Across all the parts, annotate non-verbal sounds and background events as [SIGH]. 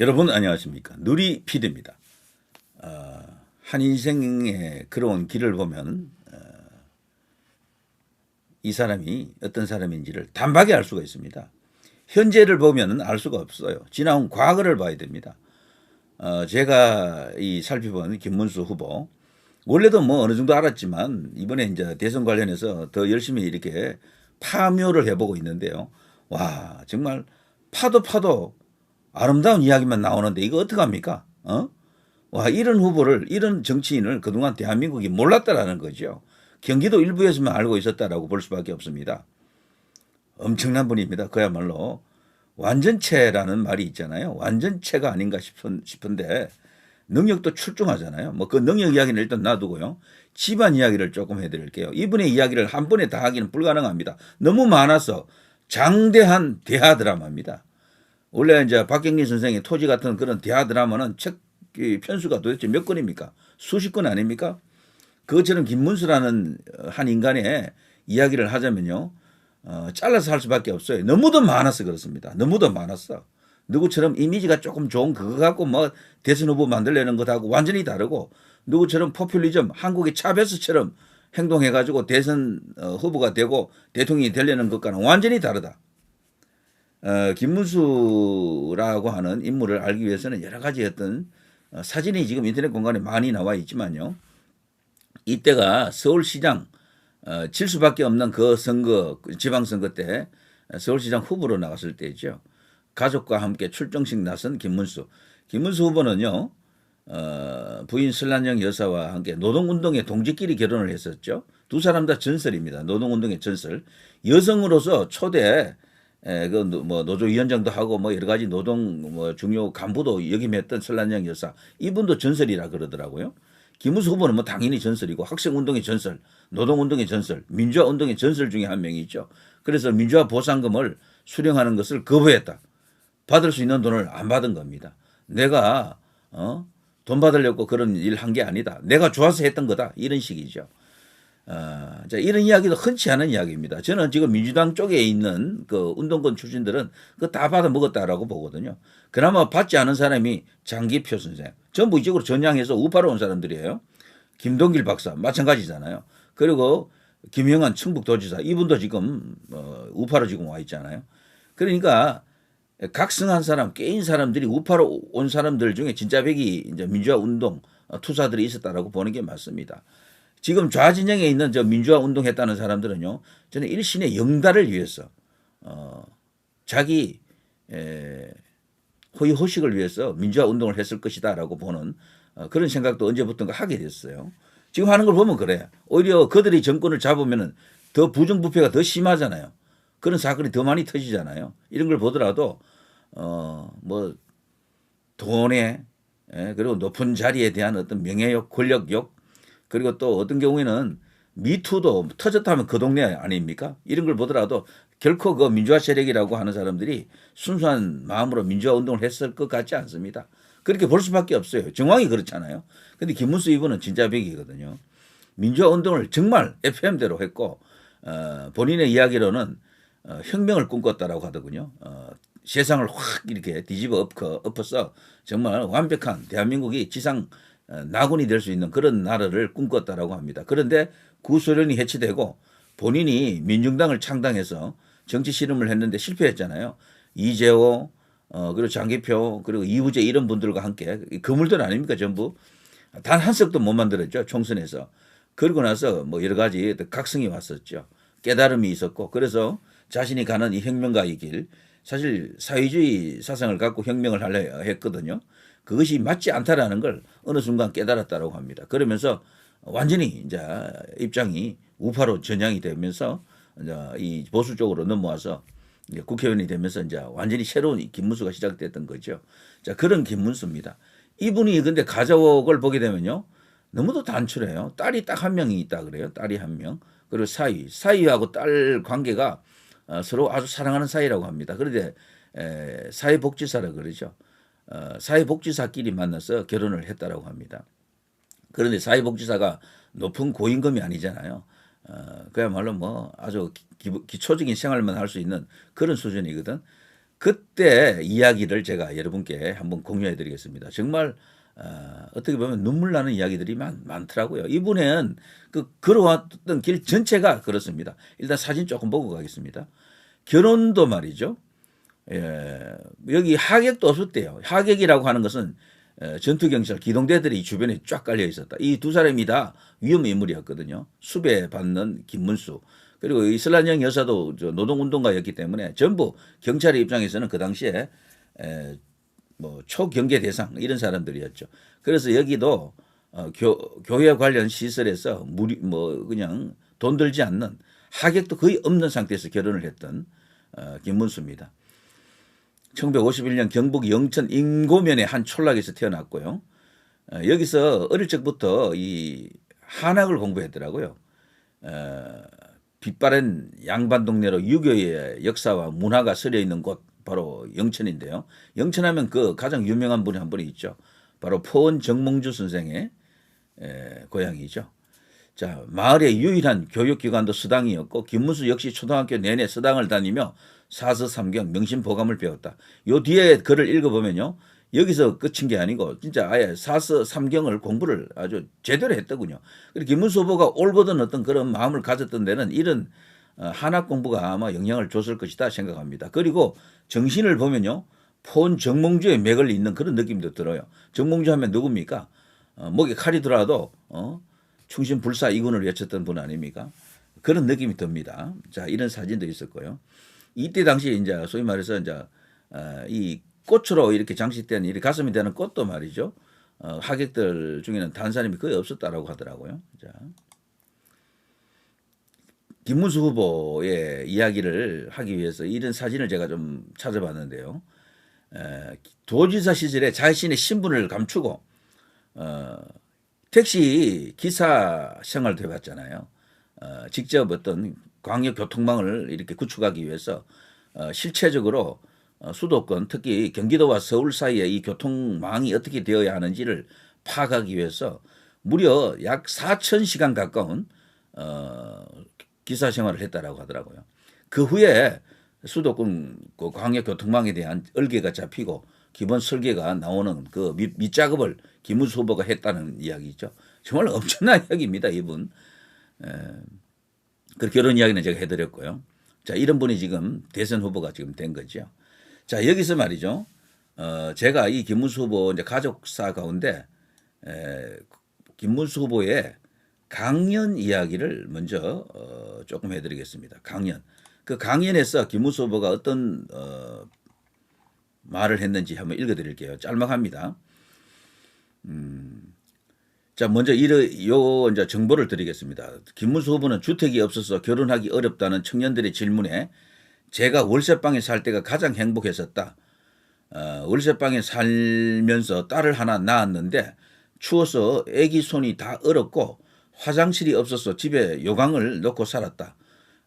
여러분 안녕하십니까 누리 피드입니다. 어, 한 인생의 그런 길을 보면 어, 이 사람이 어떤 사람인지를 단박에 알 수가 있습니다. 현재를 보면은 알 수가 없어요. 지나온 과거를 봐야 됩니다. 어, 제가 이 살펴본 김문수 후보 원래도 뭐 어느 정도 알았지만 이번에 이제 대선 관련해서 더 열심히 이렇게 파묘를 해보고 있는데요. 와 정말 파도 파도 아름다운 이야기만 나오는데 이거 어떡합니까? 어? 와, 이런 후보를, 이런 정치인을 그동안 대한민국이 몰랐다라는 거죠. 경기도 일부에서만 알고 있었다라고 볼 수밖에 없습니다. 엄청난 분입니다. 그야말로 완전체라는 말이 있잖아요. 완전체가 아닌가 싶은, 싶은데 능력도 출중하잖아요. 뭐 그 능력 이야기는 일단 놔두고요. 집안 이야기를 조금 해드릴게요. 이분의 이야기를 한 번에 다 하기는 불가능합니다. 너무 많아서 장대한 대하 드라마입니다. 원래 이제 박경리 선생의 토지 같은 그런 대하 드라마는 책 편수가 도대체 몇 건입니까? 수십 건 아닙니까? 그것처럼 김문수라는 한 인간의 이야기를 하자면요. 어, 잘라서 할 수밖에 없어요. 너무도 많아서 그렇습니다. 너무도 많았어. 누구처럼 이미지가 조금 좋은 그거 갖고 뭐 대선 후보 만들려는 것하고 완전히 다르고 누구처럼 포퓰리즘 한국의 차베스처럼 행동해가지고 대선 어, 후보가 되고 대통령이 되려는 것과는 완전히 다르다. 어, 김문수라고 하는 인물을 알기 위해서는 여러 가지 어떤 어, 사진이 지금 인터넷 공간에 많이 나와 있지만요. 이때가 서울시장 어, 질 수밖에 없는 그 선거 그 지방선거 때 서울시장 후보로 나갔을 때죠. 가족과 함께 출정식 나선 김문수. 김문수 후보는요. 어, 부인 설란영 여사와 함께 노동운동의 동지끼리 결혼을 했었죠. 두 사람 다 전설입니다. 노동운동의 전설. 여성으로서 초대 에, 그뭐 노조위원장도 하고 뭐 여러 가지 노동 뭐 중요 간부도 역임했던 설란영 여사 이분도 전설이라 그러더라고요. 김우수 후보는 뭐 당연히 전설이고 학생운동의 전설, 노동운동의 전설, 민주화운동의 전설 중에 한 명이죠. 그래서 민주화 보상금을 수령하는 것을 거부했다. 받을 수 있는 돈을 안 받은 겁니다. 내가 어? 돈 받으려고 그런 일 한 게 아니다. 내가 좋아서 했던 거다. 이런 식이죠. 어, 자, 이런 이야기도 흔치 않은 이야기입니다. 저는 지금 민주당 쪽에 있는 그 운동권 출신들은 그거 다 받아 먹었다라고 보거든요. 그나마 받지 않은 사람이 장기표 선생. 전부 이쪽으로 전향해서 우파로 온 사람들이에요. 김동길 박사, 마찬가지잖아요. 그리고 김영환 충북도지사, 이분도 지금, 어, 우파로 지금 와 있잖아요. 그러니까 각성한 사람, 깨인 사람들이 우파로 온 사람들 중에 진짜 백이 이제 민주화 운동 어, 투사들이 있었다라고 보는 게 맞습니다. 지금 좌진영에 있는 저 민주화 운동했다는 사람들은요, 저는 일신의 영달을 위해서 어, 자기 에, 호의 호식을 위해서 민주화 운동을 했을 것이다라고 보는 어, 그런 생각도 언제부턴가 하게 됐어요. 지금 하는 걸 보면 그래. 오히려 그들이 정권을 잡으면은 더 부정부패가 더 심하잖아요. 그런 사건이 더 많이 터지잖아요. 이런 걸 보더라도 어뭐 돈에 예, 그리고 높은 자리에 대한 어떤 명예욕, 권력욕 그리고 또 어떤 경우에는 미투도 터졌다면 그 동네 아닙니까? 이런 걸 보더라도 결코 그 민주화 세력이라고 하는 사람들이 순수한 마음으로 민주화 운동을 했을 것 같지 않습니다. 그렇게 볼 수밖에 없어요. 정황이 그렇잖아요. 근데 김문수 이분은 진짜 백이거든요. 민주화 운동을 정말 FM대로 했고 어, 본인의 이야기로는 어, 혁명을 꿈꿨다라고 하더군요. 어, 세상을 확 이렇게 뒤집어 엎어, 엎어서 정말 완벽한 대한민국이 지상 어, 나군이 될 수 있는 그런 나라를 꿈꿨다라고 합니다. 그런데 구소련이 해체되고 본인이 민중당을 창당해서 정치 실험을 했는데 실패했잖아요. 이재호, 어, 그리고 장기표, 그리고 이우재 이런 분들과 함께 거물들 아닙니까 전부 단 한 석도 못 만들었죠 총선에서. 그러고 나서 뭐 여러 가지 각성이 왔었죠. 깨달음이 있었고 그래서 자신이 가는 이 혁명가의 길 사실 사회주의 사상을 갖고 혁명을 하려 했거든요. 그것이 맞지 않다라는 걸 어느 순간 깨달았다고 합니다. 그러면서 완전히 이제 입장이 우파로 전향이 되면서 이제 이 보수 쪽으로 넘어와서 이제 국회의원이 되면서 이제 완전히 새로운 김문수가 시작됐던 거죠. 자 그런 김문수입니다. 이분이 근데 가족을 보게 되면요 너무도 단출해요. 딸이 딱 한 명이 있다 그래요. 딸이 한 명. 그리고 사위, 사위하고 딸 관계가 어, 서로 아주 사랑하는 사이라고 합니다. 그런데 에, 사회복지사라 그러죠. 어, 사회복지사끼리 만나서 결혼을 했다라고 합니다. 그런데 사회복지사가 높은 고임금이 아니잖아요. 어, 그야말로 뭐 아주 기, 기초적인 생활만 할 수 있는 그런 수준이거든. 그때 이야기를 제가 여러분께 한번 공유해 드리겠습니다. 정말 어, 어떻게 보면 눈물 나는 이야기들이 많, 많더라고요. 이분은 그 걸어왔던 길 전체가 그렇습니다. 일단 사진 조금 보고 가겠습니다. 결혼도 말이죠. 예, 여기 하객도 없었대요. 하객이라고 하는 것은 에, 전투경찰 기동대들이 주변에 쫙 깔려 있었다. 이 두 사람이 다 위험 인물이었거든요. 수배받는 김문수. 그리고 이슬란영 여사도 저 노동운동가였기 때문에 전부 경찰의 입장에서는 그 당시에 에, 뭐 초경계 대상 이런 사람들이었죠. 그래서 여기도 어, 교, 교회 관련 시설에서 무리 뭐 그냥 돈 들지 않는 하객도 거의 없는 상태에서 결혼을 했던 어, 김문수입니다. 1951년 경북 영천 인고면의 한 촌락에서 태어났고요. 어, 여기서 어릴 적부터 이 한학을 공부했더라고요. 어, 빛바랜 양반 동네로 유교의 역사와 문화가 서려 있는 곳 바로 영천인데요. 영천하면 그 가장 유명한 분이 한 분이 있죠. 바로 포원 정몽주 선생의 에, 고향이죠. 자, 마을의 유일한 교육기관도 서당이었고 김문수 역시 초등학교 내내 서당을 다니며 사서삼경 명심보감을 배웠다. 요 뒤에 글을 읽어보면요. 여기서 끝인 게 아니고 진짜 아예 사서삼경을 공부를 아주 제대로 했더군요. 그리고 김문수 후보가 올보던 어떤 그런 마음을 가졌던 데는 이런 어, 한학 공부가 아마 영향을 줬을 것이다 생각합니다. 그리고 정신을 보면요. 폰 정몽주의 맥을 잇는 그런 느낌도 들어요. 정몽주 하면 누굽니까? 어, 목에 칼이 들어와도 어? 충신 불사 이군을 외쳤던 분 아닙니까? 그런 느낌이 듭니다. 자, 이런 사진도 있었고요. 이때 당시 이제 소위 말해서 이제 어, 이 꽃으로 이렇게 장식된 이 가슴이 되는 꽃도 말이죠. 어, 하객들 중에는 단 사람이 거의 없었다라고 하더라고요. 자. 김문수 후보의 이야기를 하기 위해서 이런 사진을 제가 좀 찾아봤는데요. 에, 도지사 시절에 자신의 신분을 감추고 어, 택시 기사 생활도 해봤잖아요. 어, 직접 어떤 광역 교통망을 이렇게 구축하기 위해서 어, 실체적으로 어, 수도권 특히 경기도와 서울 사이에 이 교통망이 어떻게 되어야 하는지를 파악하기 위해서 무려 약 4천 시간 가까운 어, 기사 생활을 했다라고 하더라고요. 그 후에 수도권 그 광역 교통망에 대한 얼개가 잡히고 기본 설계가 나오는 그 밑, 밑작업을 김문수 후보가 했다는 이야기죠. 정말 엄청난 [LAUGHS] 이야기입니다, 이분. 에, 그 결혼 이야기는 제가 해드렸고요. 자, 이런 분이 지금 대선 후보가 지금 된 거죠. 자, 여기서 말이죠. 어, 제가 이 김문수 후보 이제 가족사 가운데 에, 김문수 후보의 강연 이야기를 먼저 어, 조금 해드리겠습니다. 강연. 그 강연에서 김문수 후보가 어떤 어, 말을 했는지 한번 읽어드릴게요. 짤막합니다. 음, 자 먼저 이러 요 이제 정보를 드리겠습니다. 김문수 후보는 주택이 없어서 결혼하기 어렵다는 청년들의 질문에 제가 월세방에 살 때가 가장 행복했었다. 어, 월세방에 살면서 딸을 하나 낳았는데 추워서 아기 손이 다 얼었고 화장실이 없어서 집에 요강을 놓고 살았다.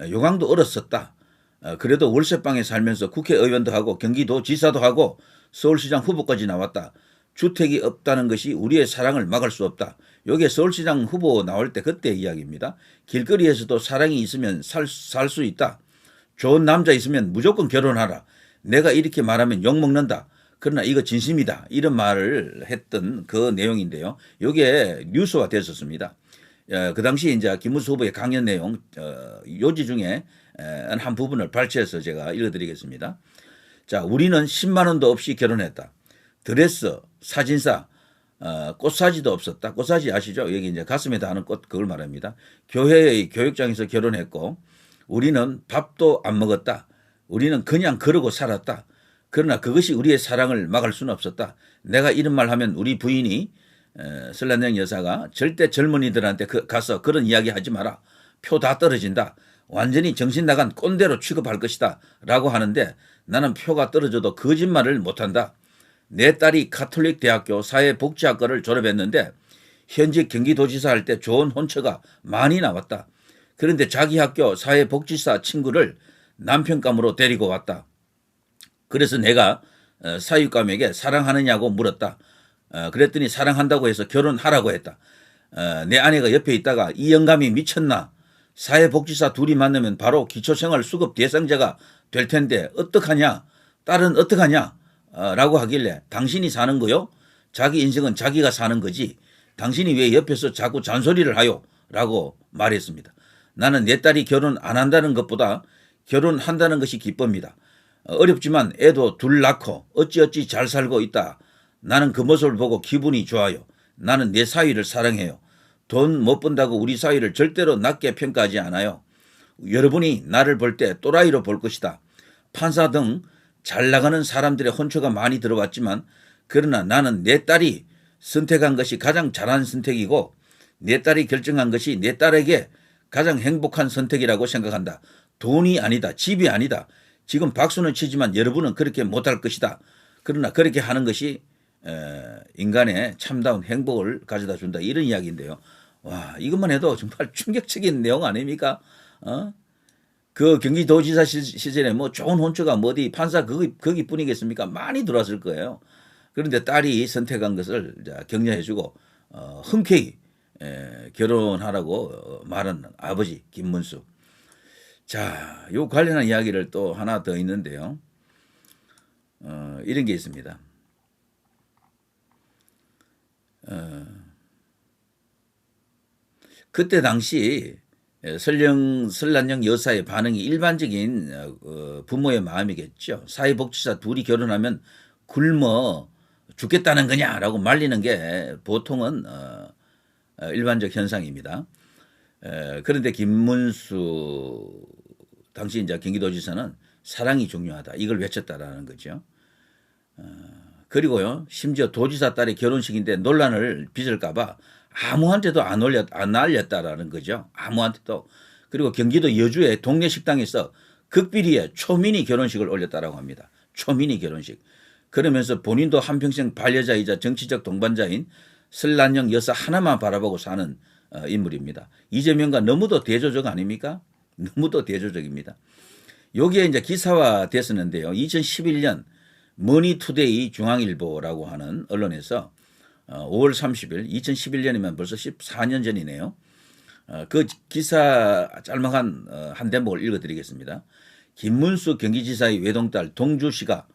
어, 요강도 얼었었다. 어, 그래도 월세방에 살면서 국회의원도 하고 경기도 지사도 하고 서울시장 후보까지 나왔다. 주택이 없다는 것이 우리의 사랑을 막을 수 없다. 요게 서울시장 후보 나올 때 그때 이야기입니다. 길거리에서도 사랑이 있으면 살 수 있다. 좋은 남자 있으면 무조건 결혼하라. 내가 이렇게 말하면 욕 먹는다. 그러나 이거 진심이다. 이런 말을 했던 그 내용인데요. 요게 뉴스화 됐었습니다. 어, 그 당시 이제 김문수 후보의 강연 내용 어, 요지 중에 한 부분을 발췌해서 제가 읽어드리겠습니다. 자, 우리는 10만 원도 없이 결혼했다. 드레스, 사진사, 어, 꽃사지도 없었다. 꽃사지 아시죠? 여기 이제 가슴에 다는 꽃 그걸 말합니다. 교회의 교육장에서 결혼했고 우리는 밥도 안 먹었다. 우리는 그냥 그러고 살았다. 그러나 그것이 우리의 사랑을 막을 수는 없었다. 내가 이런 말 하면 우리 부인이 슬란영 여사가 절대 젊은이들한테 그, 가서 그런 이야기 하지 마라. 표 다 떨어진다. 완전히 정신 나간 꼰대로 취급할 것이다. 라고 하는데 나는 표가 떨어져도 거짓말을 못한다. 내 딸이 카톨릭 대학교 사회복지학과를 졸업했는데 현직 경기도지사 할 때 좋은 혼처가 많이 나왔다. 그런데 자기 학교 사회복지사 친구를 남편감으로 데리고 왔다. 그래서 내가 어, 사육감에게 사랑하느냐고 물었다. 어, 그랬더니 사랑한다고 해서 결혼하라고 했다. 어, 내 아내가 옆에 있다가 이 영감이 미쳤나? 사회복지사 둘이 만나면 바로 기초생활 수급 대상자가 될 텐데 어떡하냐? 딸은 어떡하냐? 어, 라고 하길래 당신이 사는 거요? 자기 인생은 자기가 사는 거지. 당신이 왜 옆에서 자꾸 잔소리를 하요? 라고 말했습니다. 나는 내 딸이 결혼 안 한다는 것보다 결혼한다는 것이 기쁩니다. 어, 어렵지만 애도 둘 낳고 어찌어찌 잘 살고 있다. 나는 그 모습을 보고 기분이 좋아요. 나는 내 사위를 사랑해요. 돈 못 번다고 우리 사위를 절대로 낮게 평가하지 않아요. 여러분이 나를 볼 때 또라이로 볼 것이다. 판사 등 잘 나가는 사람들의 혼처가 많이 들어왔지만 그러나 나는 내 딸이 선택한 것이 가장 잘한 선택이고 내 딸이 결정한 것이 내 딸에게 가장 행복한 선택이라고 생각한다. 돈이 아니다. 집이 아니다. 지금 박수는 치지만 여러분은 그렇게 못할 것이다. 그러나 그렇게 하는 것이 에, 인간의 참다운 행복을 가져다 준다. 이런 이야기인데요. 와, 이것만 해도 정말 [LAUGHS] 충격적인 내용 아닙니까? 어? 그 경기도지사 시- 시절에 뭐 좋은 혼처가 뭐 어디 판사 거기, 거기뿐이겠습니까? 많이 들어왔을 거예요. 그런데 딸이 선택한 것을 자, 격려해주고 어, 흔쾌히 에, 결혼하라고 어, 말한 아버지 김문수. 자, 요 관련한 이야기를 또 하나 더 있는데요. 어, 이런 게 있습니다. 어, 그때 당시 에, 설령 설란영 여사의 반응이 일반적인 어, 어, 부모의 마음이겠죠. 사회복지사 둘이 결혼하면 굶어 죽겠다는 거냐라고 말리는 게 보통은 일반적 현상입니다. 에, 그런데 김문수 당시 이제 경기도지사는 사랑이 중요하다 이걸 외쳤다라는 거죠. 어, 그리고요 심지어 도지사 딸의 결혼식인데 논란을 빚을까봐 아무한테도 안 올렸 안 알렸다라는 거죠. 아무한테도 그리고 경기도 여주의 동네 식당에서 극비리에 초민이 결혼식을 올렸다라고 합니다. 초민이 결혼식. 그러면서 본인도 한평생 반려자이자 정치적 동반자인 설란영 여사 하나만 바라보고 사는 어, 인물입니다. 이재명과 너무도 대조적 아닙니까? [LAUGHS] 너무도 대조적입니다. 여기에 이제 기사화 됐었는데요. 2011년 머니투데이 중앙일보라고 하는 언론에서 어, 5월 30일 2011년이면 벌써 14년 전이네요. 어, 그 기사 짤막한 어, 한 대목을 읽어드리겠습니다. 김문수 경기지사의 외동딸 동주 씨가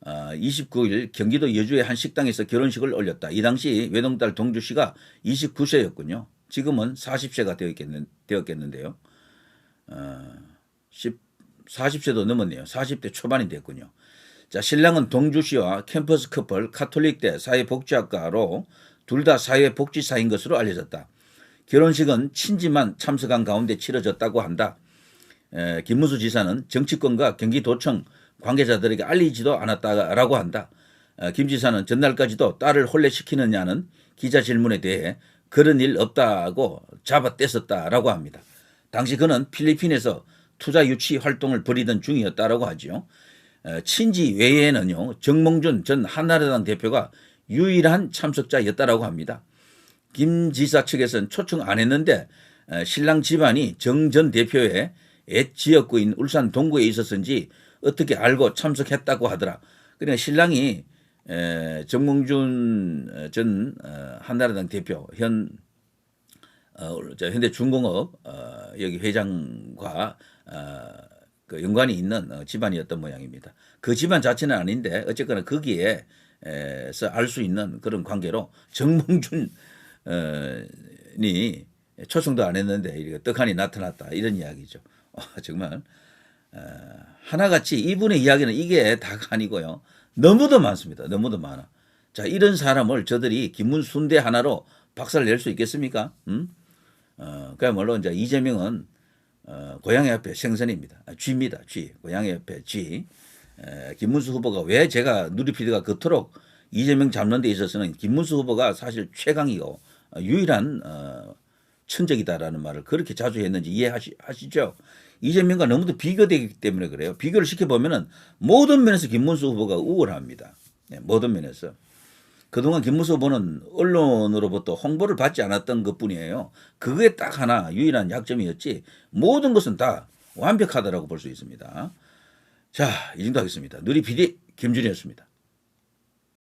어, 29일 경기도 여주의 한 식당에서 결혼식을 올렸다. 이 당시 외동딸 동주 씨가 29세였군요. 지금은 40세가 되었겠는, 되었겠는데요. 어, 10, 40세도 넘었네요. 40대 초반이 됐군요. 자, 신랑은 동주 씨와 캠퍼스 커플 카톨릭대 사회복지학과로 둘 다 사회복지사인 것으로 알려졌다. 결혼식은 친지만 참석한 가운데 치러졌다고 한다. 에, 김문수 지사는 정치권과 경기도청 관계자들에게 알리지도 않았다라고 한다. 어, 김 지사는 전날까지도 딸을 혼례시키느냐는 기자 질문에 대해 그런 일 없다고 잡아떼었다라고 합니다. 당시 그는 필리핀에서 투자 유치 활동을 벌이던 중이었다라고 하지요. 어, 친지 외에는요 정몽준 전 한나라당 대표가 유일한 참석자였다라고 합니다. 김 지사 측에서는 초청 안 했는데 어, 신랑 집안이 정 전 대표의 옛 지역구인 울산 동구에 있었는지 어떻게 알고 참석했다고 하더라. 그러니까 신랑이 에, 정몽준 전 어, 한나라당 대표 현 현대중공업 어, 여기 회장과 어, 그 연관이 있는 어, 집안이었던 모양입니다. 그 집안 자체는 아닌데 어쨌거나 거기에 에서 알 수 있는 그런 관계로 정몽준 어, 니 초청도 안 했는데 이렇게 떡하니 나타났다 이런 이야기죠. 어, 정말 어, 하나같이 이분의 이야기는 이게 다가 아니고요. 너무도 많습니다. 너무도 많아. 자 이런 사람을 저들이 김문순대 하나로 박살 낼 수 있겠습니까? 음? 어, 그야말로 이제 이재명은 어, 고향의 옆에 생선입니다. 아, 쥐입니다. 쥐. 고향의 옆에 쥐. 에, 김문수 후보가 왜 제가 누리피디가 그토록 이재명 잡는 데 있어서는 김문수 후보가 사실 최강이고 어, 유일한 어, 천적이다라는 말을 그렇게 자주 했는지 이해하시죠? 이재명과 너무도 비교되기 때문에 그래요. 비교를 시켜보면은 모든 면에서 김문수 후보가 우월합니다. 네, 모든 면에서. 그동안 김문수 후보는 언론으로부터 홍보를 받지 않았던 것 뿐이에요. 그게 딱 하나 유일한 약점이었지 모든 것은 다 완벽하다라고 볼 수 있습니다. 자, 이 정도 하겠습니다. 누리 PD 김준이었습니다.